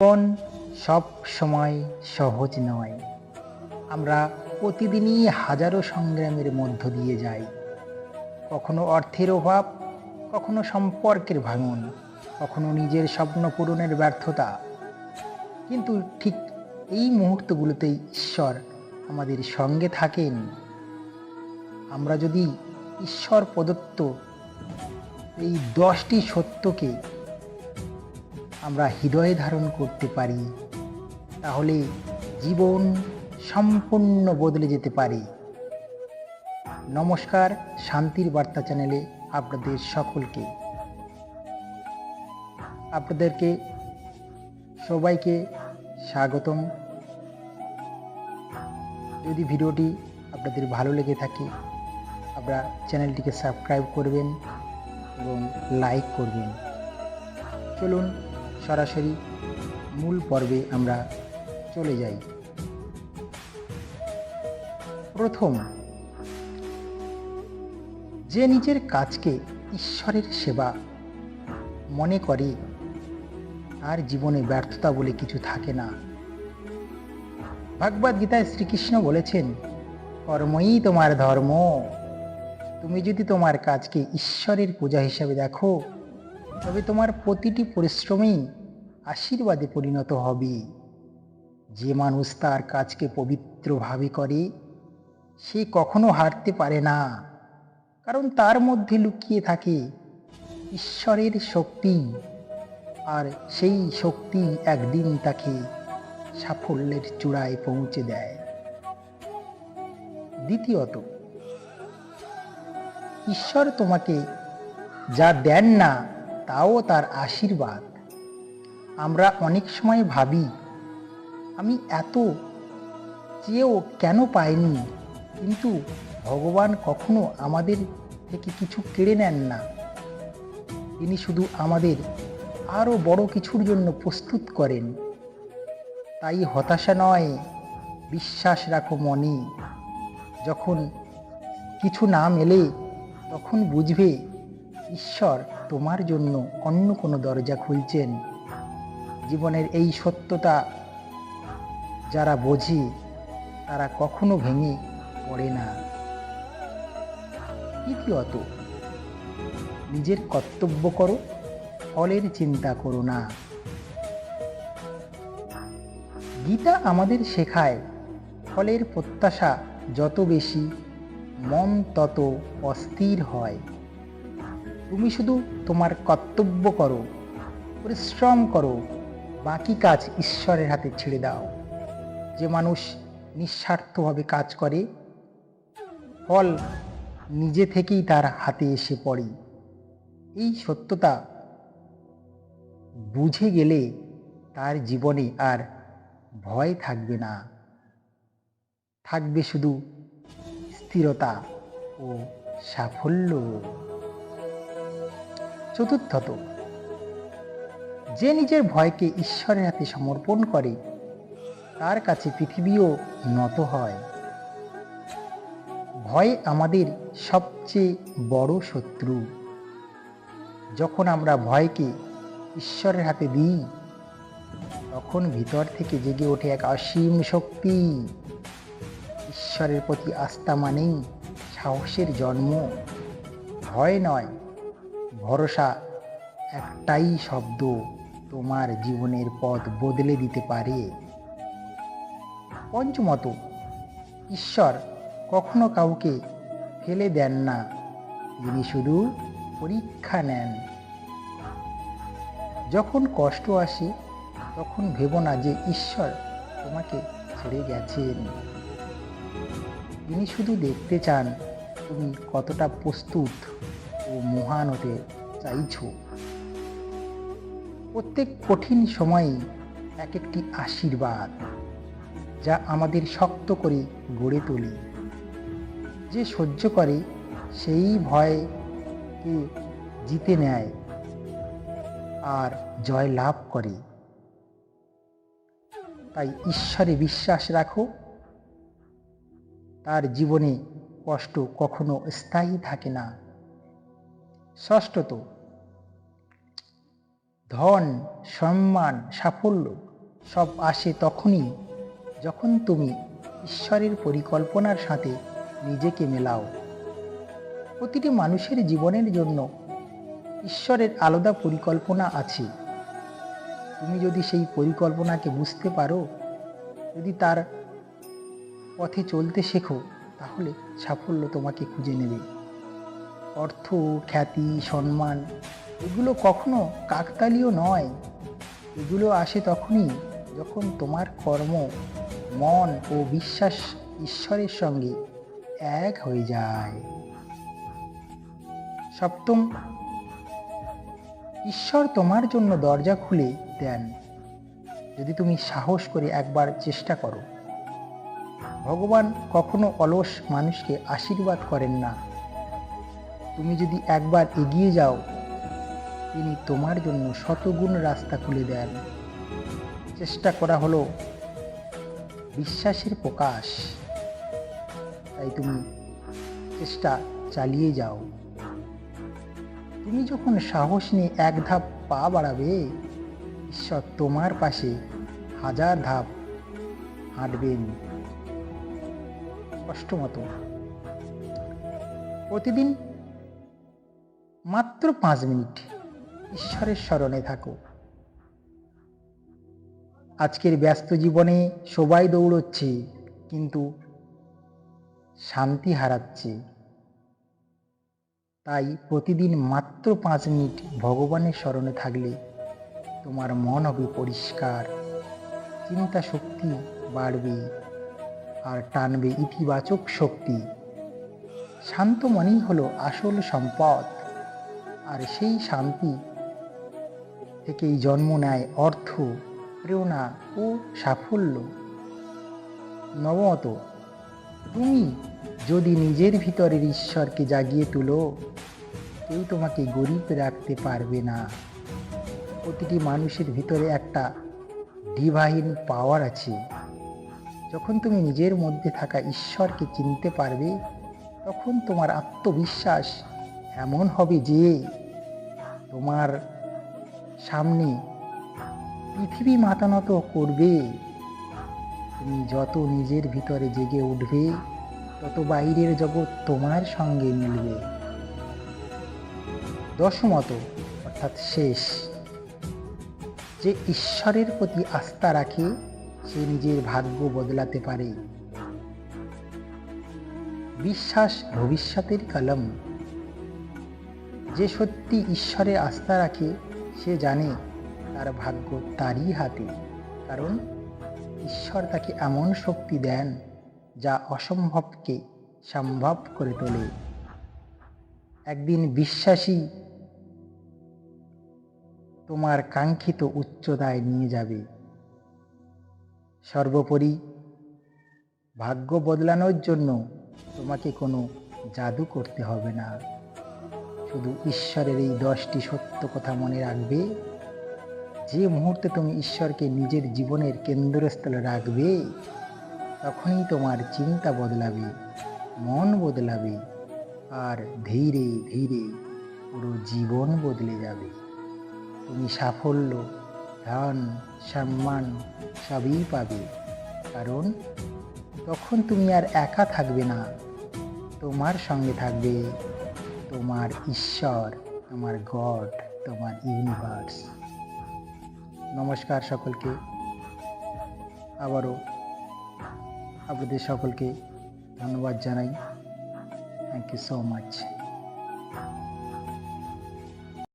জীবন সব সময় সহজ নয়। আমরা প্রতিদিনই হাজারো সংগ্রামের মধ্য দিয়ে যাই। কখনো অর্থের অভাব, কখনো সম্পর্কের ভাঙন, কখনো নিজের স্বপ্ন পূরণের ব্যর্থতা। কিন্তু ঠিক এই মুহূর্তগুলোতেই ঈশ্বর আমাদের সঙ্গে থাকেন। আমরা যদি ঈশ্বর প্রদত্ত এই দশটি সত্যকে আমরা হৃদয়ে ধারণ করতে পারি, তাহলে জীবন সম্পূর্ণ বদলে যেতে পারে। নমস্কার, শান্তির বার্তা চ্যানেলে আপনাদের সকলকে। আপনাদেরকে সবাইকে স্বাগতম। যদি ভিডিওটি আপনাদের ভালো লেগে থাকে, আপনারা চ্যানেলটিকে সাবস্ক্রাইব করবেন এবং লাইক করবেন। চলুন সরাসরি মূল পর্বে আমরা চলে যাই। প্রথম, যে নিজের কাজকে ঈশ্বরের সেবা মনে করে, তার জীবনে ব্যর্থতা বলে কিছু থাকে না। ভাগবত গীতায় শ্রীকৃষ্ণ বলেছেন, কর্মই তোমার ধর্ম। তুমি যদি তোমার কাজকে ঈশ্বরের পূজা হিসাবে দেখো তবে তোমার প্রতিটি পরিশ্রমই আশীর্বাদে পরিণত হবে। যে মানুষ তার কাজকে পবিত্রভাবে করে, সে কখনো হারতে পারে না। কারণ তার মধ্যে লুকিয়ে থাকে ঈশ্বরের শক্তি, আর সেই শক্তি একদিন তাকে সাফল্যের চূড়ায় পৌঁছে দেয়। দ্বিতীয়ত, ঈশ্বর তোমাকে যা দেন না তাও তার আশীর্বাদ। আমরা অনেক সময় ভাবি, আমি এত চেয়েও কেন পাইনি? কিন্তু ভগবান কখনো আমাদের থেকে কিছু কেড়ে নেন না। তিনি শুধু আমাদের আরও বড় কিছুর জন্য প্রস্তুত করেন। তাই হতাশা নয়, বিশ্বাস রাখো মনে। যখন কিছু না মেলে, তখন বুঝবে, ঈশ্বর তোমার জন্য অন্য কোনো দরজা খুলছেন? জীবনের এই সত্যতা যারা বোঝে, তারা কখনো ভেঙে পড়ে না। তৃতীয়ত নিজের কর্তব্য করো, ফলের চিন্তা করো না। গীতা আমাদের শেখায়, ফলের প্রত্যাশা যত বেশি, মন তত অস্থির হয়। তুমি শুধু তোমার কর্তব্য করো, পরিশ্রম করো, বাকি কাজ ঈশ্বরের হাতে ছেড়ে দাও। যে মানুষ নিঃস্বার্থভাবে কাজ করে, ফল নিজে থেকেই তার হাতে এসে পড়ে। এই সত্যতা বুঝে গেলে তার জীবনে আর ভয় থাকবে না। থাকবে শুধু স্থিরতা ও সাফল্য। চতুর্থত, যে নিজের ভয়কে ঈশ্বরের হাতে সমর্পণ করে, তার কাছে পৃথিবীও নত হয়। ভয় আমাদের সবচেয়ে বড় শত্রু। যখন আমরা ভয়কে ঈশ্বরের হাতে দিই, তখন ভিতর থেকে জেগে ওঠে এক অসীম শক্তি। ঈশ্বরের প্রতি আস্থা মানেই সাহসের জন্ম। ভয় নয় ভরসা একটাই শব্দ তোমার জীবনের পথ বদলে দিতে পারে। পঞ্চমত, ঈশ্বর কখনো কাউকে ফেলে দেন না তিনি শুধু পরীক্ষা নেন। যখন কষ্ট আসে, তখন ভেবো না যে ঈশ্বর তোমাকে ছেড়ে গেছেন। তিনি শুধু দেখতে চান, তুমি কতটা প্রস্তুত ও মহান হতে চাইছো? প্রত্যেক কঠিন সময়ে এক একটি আশীর্বাদ যা আমাদের শক্ত করে গড়ে তোলে। যে সহ্য করে, সেই ভয়কে জিতে নেয় আর জয় লাভ করে। তাই ঈশ্বরে বিশ্বাস রাখো। তার জীবনে কষ্ট কখনো স্থায়ী থাকে না। ষষ্ঠত ধন, সম্মান, সাফল্য সব আসে তখনই যখন তুমি ঈশ্বরের পরিকল্পনার সাথে নিজেকে মেলাও। প্রতিটি মানুষের জীবনের জন্য ঈশ্বরের আলাদা পরিকল্পনা আছে। তুমি যদি সেই পরিকল্পনাকে বুঝতে পারো, যদি তার পথে চলতে শেখো, তাহলে সাফল্য তোমাকে খুঁজে নেবে। অর্থ, খ্যাতি, সম্মান এগুলো কখনো কাকতালীয় নয়। এগুলো আসে তখনই যখন তোমার কর্ম, মন ও বিশ্বাস ঈশ্বরের সঙ্গে এক হয়ে যায়। সপ্তম, ঈশ্বর তোমার জন্য দরজা খুলে দেন। যদি তুমি সাহস করে একবার চেষ্টা করো। ভগবান কখনো অলস মানুষকে আশীর্বাদ করেন না। তুমি যদি একবার এগিয়ে যাও তিনি তোমার জন্য শতগুণ রাস্তা খুলে দেন। চেষ্টা করা হলো বিশ্বাসের প্রকাশ। তাই তুমি চেষ্টা চালিয়ে যাও। তুমি যখন সাহস নিয়ে এক ধাপ পা বাড়াবে, ঈশ্বর তোমার পাশে হাজার ধাপ হাঁটবেন। অষ্টমত প্রতিদিন মাত্র পাঁচ মিনিট। ঈশ্বরের স্মরণে থাকো আজকের ব্যস্ত জীবনে সবাই দৌড়চ্ছে, কিন্তু শান্তি হারাচ্ছে। তাই প্রতিদিন মাত্র পাঁচ মিনিট ভগবানের স্মরণে থাকলে তোমার মন হবে পরিষ্কার, চিন্তা শক্তি বাড়বে আর টানবে ইতিবাচক শক্তি। শান্ত মনেই হলো আসল সম্পদ, আর সেই শান্তি থেকেই জন্ম নেয় অর্থ, প্রেরণা ও সাফল্য। নবমত, তুমি যদি নিজের ভিতরের ঈশ্বরকে জাগিয়ে তুলো, কেউ তোমাকে গরিব রাখতে পারবে না। প্রতিটি মানুষের ভিতরে একটা ডিভাইন পাওয়ার আছে। যখন তুমি নিজের মধ্যে থাকা ঈশ্বরকে চিনতে পারবে, তখন তোমার আত্মবিশ্বাস এমন হবে যে তোমার সামনে পৃথিবী মাতানত করবে। তুমি যত নিজের ভিতরে জেগে উঠবে, তত বাইরের জগৎ তোমার সঙ্গে মিলবে। দশমত, অর্থাৎ শেষ। যে ঈশ্বরের প্রতি আস্থা রাখে, সে নিজের ভাগ্য বদলাতে পারে। বিশ্বাস ভবিষ্যতের কলম। যে সত্যি ঈশ্বরে আস্থা রাখে সে জানে তার ভাগ্য তারই হাতে, কারণ ঈশ্বর তাকে এমন শক্তি দেন যা অসম্ভবকে সম্ভব করে তোলে। একদিন বিশ্বাসী তোমার কাঙ্ক্ষিত উচ্চতায় নিয়ে যাবে। সর্বোপরি ভাগ্য বদলানোর জন্য তোমাকে কোনো জাদু করতে হবে না। শুধু ঈশ্বরের এই দশটি সত্য কথা মনে রাখবে? যে মুহূর্তে তুমি ঈশ্বরকে নিজের জীবনের কেন্দ্রস্থলে রাখবে, তখনই তোমার চিন্তা বদলাবে, মন বদলাবে, আর ধীরে ধীরে পুরো জীবন বদলে যাবে। তুমি সাফল্য, ধন, সম্মান সবই পাবে, কারণ তখন তুমি আর একা থাকবে না, তোমার সঙ্গে থাকবে তোমার ঈশ্বর, তোমার গড, তোমার ইউনিভার্স নমস্কার সকলকে। আবারও আপনাদের সকলকে ধন্যবাদ জানাই। Thank you so much